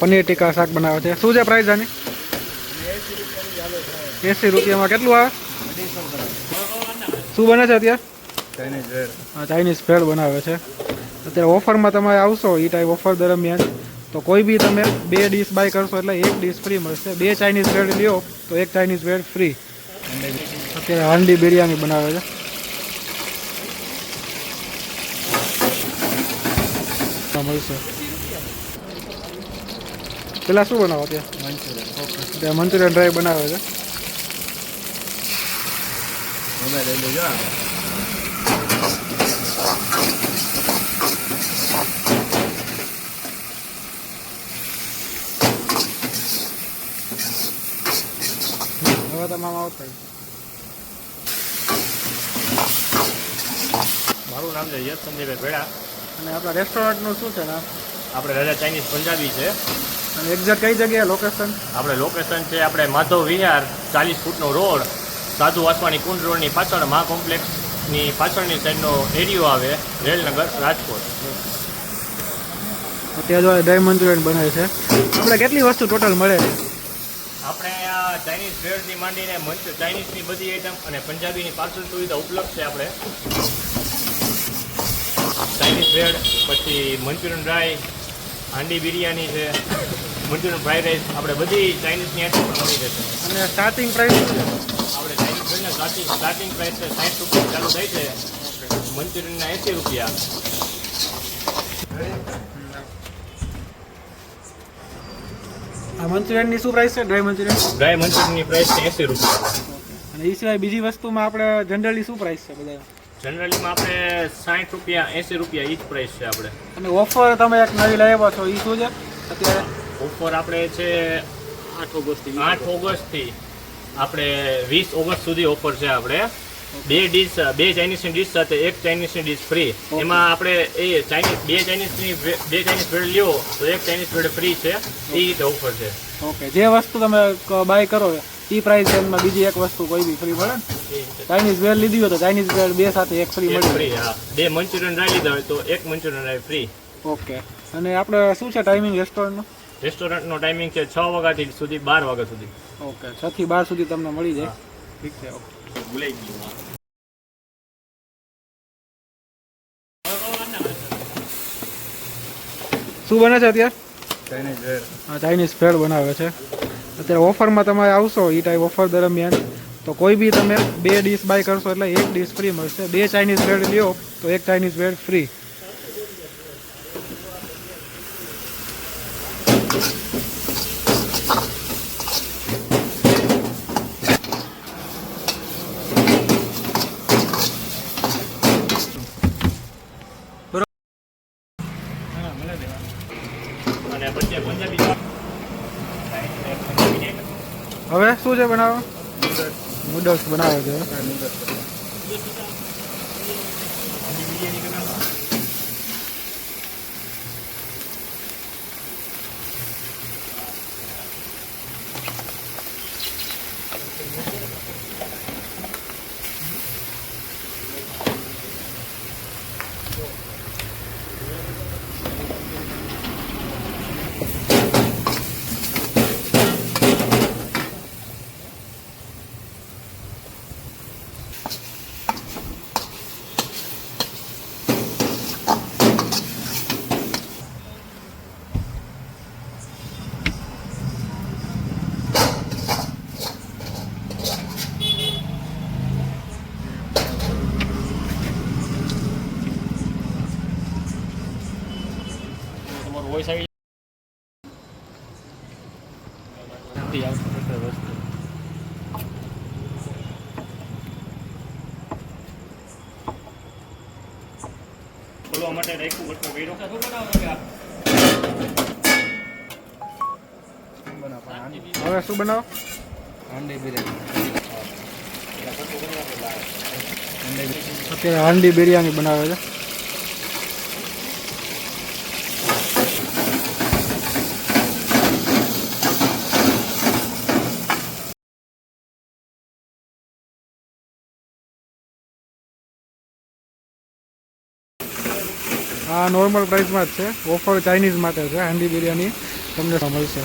પનીર ટીકા શાક બનાવે છે. શું છે પ્રાઇસ આની? એંસી રૂપિયામાં. કેટલું આવે? શું બને છે અત્યારે? ચાઇનીઝ ભેળ બનાવે છે. અત્યારે ઓફરમાં તમે આવશો એ ટાઈપ ઓફર દરમિયાન, તો કોઈ બી તમે બે ડીશ બાય કરશો એટલે એક ડીશ ફ્રી મળશે. બે ચાઇનીઝ ભેળ લ્યો, તો એક ચાઇનીઝ ભેળ ફ્રી અત્યારે હાંડી બિરયાની બનાવે છે. મળશે. પેલા શું બનાવો ત્યાં? ત્યાં મંચુરિયન ડ્રાય બનાવે છે. હવે તમામ આવતા મારું નામ છે યશ સંજયભાઈ ભેડા અને આપણા રેસ્ટોરન્ટનું શું છે નામ આપણે રાજા ચાઇનીઝ પંજાબી છે. અને એક્ઝેક્ટ કઈ જગ્યાએ લોકેશન આપણે લોકેશન છે આપણે માધવ વિહાર ચાલીસ ફૂટનો રોડ સાધુ વાસવાની કુંડ રોડની પાછળ મા કોમ્પ્લેક્સની પાછળની સાઈડનો એરિયો આવે રેલનગર રાજકોટ. અત્યારે જો ડ્રાય મંચુરિયન બને છે. આપણે કેટલી વસ્તુ ટોટલ મળે છે? આપણે આ ચાઇનીઝ બ્રેડથી માંડીને મંચ ચાઇનીઝની બધી આઈટમ અને પંજાબીની પાર્સલ સુવિધા ઉપલબ્ધ છે આપણે. ચાઇનીઝ બ્રેડ પછી મંચુરિયન ડ્રાય હાંડી બિરયાની છે. મંચુરિયન ફ્રાઈડ રાઈસ આપણે બધી ચાઇનીઝની આઈટમ પણ મળી જશે અને સ્ટાર્ટિંગ પ્રાઇસ આપણે ચાઇનીઝ બ્રેડના સ્ટાર્ટિંગ સ્ટાર્ટિંગ પ્રાઇસ છે સાઠ રૂપિયા ચાલુ થાય છે. મંચુરિયનના એંસી રૂપિયા. આ મંચુરિયનની શું પ્રાઇસ છે? Dry Manchurian? ડ્રાય મંચુરિયનની પ્રાઇસ છે એંસી રૂપિયા. અને એ સિવાય બીજી વસ્તુમાં આપણે જનરલી શું પ્રાઇસ છે બધા જનરલીમાં આપણે સાઠ રૂપિયા એંસી રૂપિયા જ પ્રાઇસ છે આપણે. અને ઓફર તમે એક નવી લાવ્યા છો એ શું છે? અત્યારે ઓફર આપણે છે આઠ ઓગસ્ટથી. આઠ ઓગસ્ટથી આપણે વીસ ઓગસ્ટ સુધી ઓફર છે આપણે. બે ડીશ બે ચાઇનીઝની ડીશ સાથે એક ચાઇનીઝની ડીશ ફ્રી એમાં આપણે એ ચાઇનીઝ બે ચાઇનીઝની બે ચાઇનીઝ બ્રેડ લ્યો તો એક ચાઇનીઝ બ્રેડ ફ્રી છે. એ રીતે ઓફર છે. ઓકે. જે વસ્તુ તમે બાય કરો એ પ્રાઇસ રેન્જમાં બીજી એક વસ્તુ કોઈ બી ફ્રી મળે ને? ચાઇનીઝ વેર લીધી હોય તો ચાઇનીઝ વેર બે સાથે એક ફ્રી મળે ફ્રી હા. બે મંચુરિયન રાઈ લીધા હોય તો એક મંચુરિયન રાઈ ફ્રી ઓકે. અને આપણે શું છે ટાઈમિંગ રેસ્ટોરન્ટનું રેસ્ટોરન્ટનો ટાઈમિંગ છે છ વાગ્યાથી સુધી બાર વાગ્યા સુધી. ઓકે છ થી બાર સુધી તમને મળી જાય. ઠીક છે ઓકે. ભૂલાઈ ગયું શું બને છે અત્યારે? હા ચાઇનીઝ ભેળ બનાવે છે. અત્યારે ઓફરમાં તમે આવશો એ ટાઈપ ઓફર દરમિયાન તો કોઈ બી તમે બે ડીશ બાય કરશો એટલે એક ડીશ ફ્રી મળશે. બે ચાઇનીઝ ભેળ લ્યો તો એક ચાઇનીઝ ભેળ ફ્રી અને પછી પંજાબી હવે શું છે બનાવો નૂડલ્સ બનાવે છે. વોઇસ આવી નથી આવતું એટલે વસ્તુ ખોલવા માટે રાખ્યું ઘટકો કર્યો હવે શું બનાવો? હાંડી અત્યારે હાંડી બિરયાની બનાવે છે. આ નોર્મલ પ્રાઇસમાં જ છે. ઓફર ચાઇનીઝ માટે છે હાંડી બિરયાની તમને મળશે?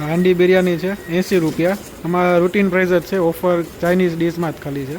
હાંડી બિરયાની છે, એંસી રૂપિયા. આમાં રૂટીન પ્રાઇસ જ છે ઓફર ચાઇનીઝ ડીશમાં જ ખાલી છે.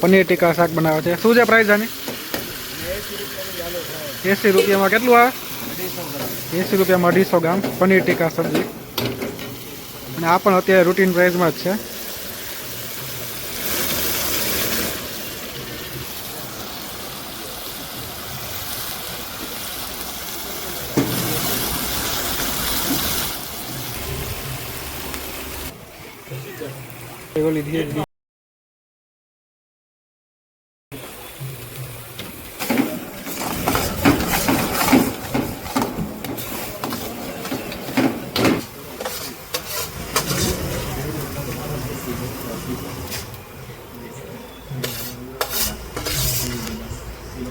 પનીર ટીકા શાક બનાવે છે. શું છે પ્રાઇસ આની? એંસી રૂપિયામાં કેટલું આવે? એંસી રૂપિયામાં અઢીસો ગ્રામ પનીર ટીકા સબ્જી. અને આ પણ અત્યારે રૂટીન પ્રાઇસમાં જ છે. એ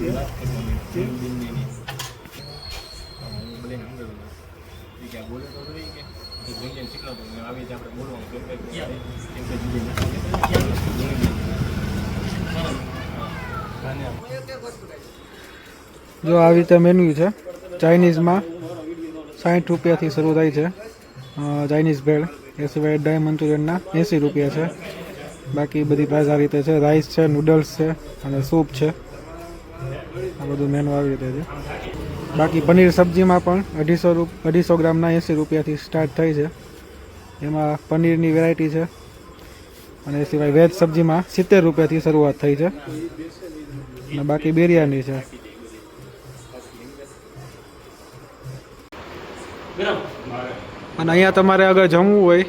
જો આવી રીતે મેન્યુ છે ચાઇનીઝમાં સાઠ રૂપિયાથી શરૂ થાય છે. ચાઇનીઝ ભેળ એ સિવાય ડ્રાય મંચુરિયનના એંસી રૂપિયા છે. બાકી બધી આ રીતે છે. રાઈસ છે નૂડલ્સ છે અને સૂપ છે. આ બધું મેનુ આવી રીતે છે. બાકી પનીર સબ્જીમાં પણ અઢીસો રૂપ, અઢીસો ગ્રામના એંસી રૂપિયાથી સ્ટાર્ટ થઈ છે. એમાં પનીરની વેરાયટી છે અને એ સિવાય વેજ સબ્જીમાં સિત્તેર રૂપિયાથી શરૂઆત થઈ છે. અને બાકી બિરયાની છે. અને અહીંયા તમારે અગર જમવું હોય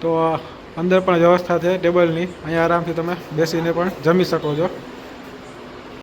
તો અંદર પણ વ્યવસ્થા છે ટેબલની. અહીંયા આરામથી તમે બેસીને પણ જમી શકો છો.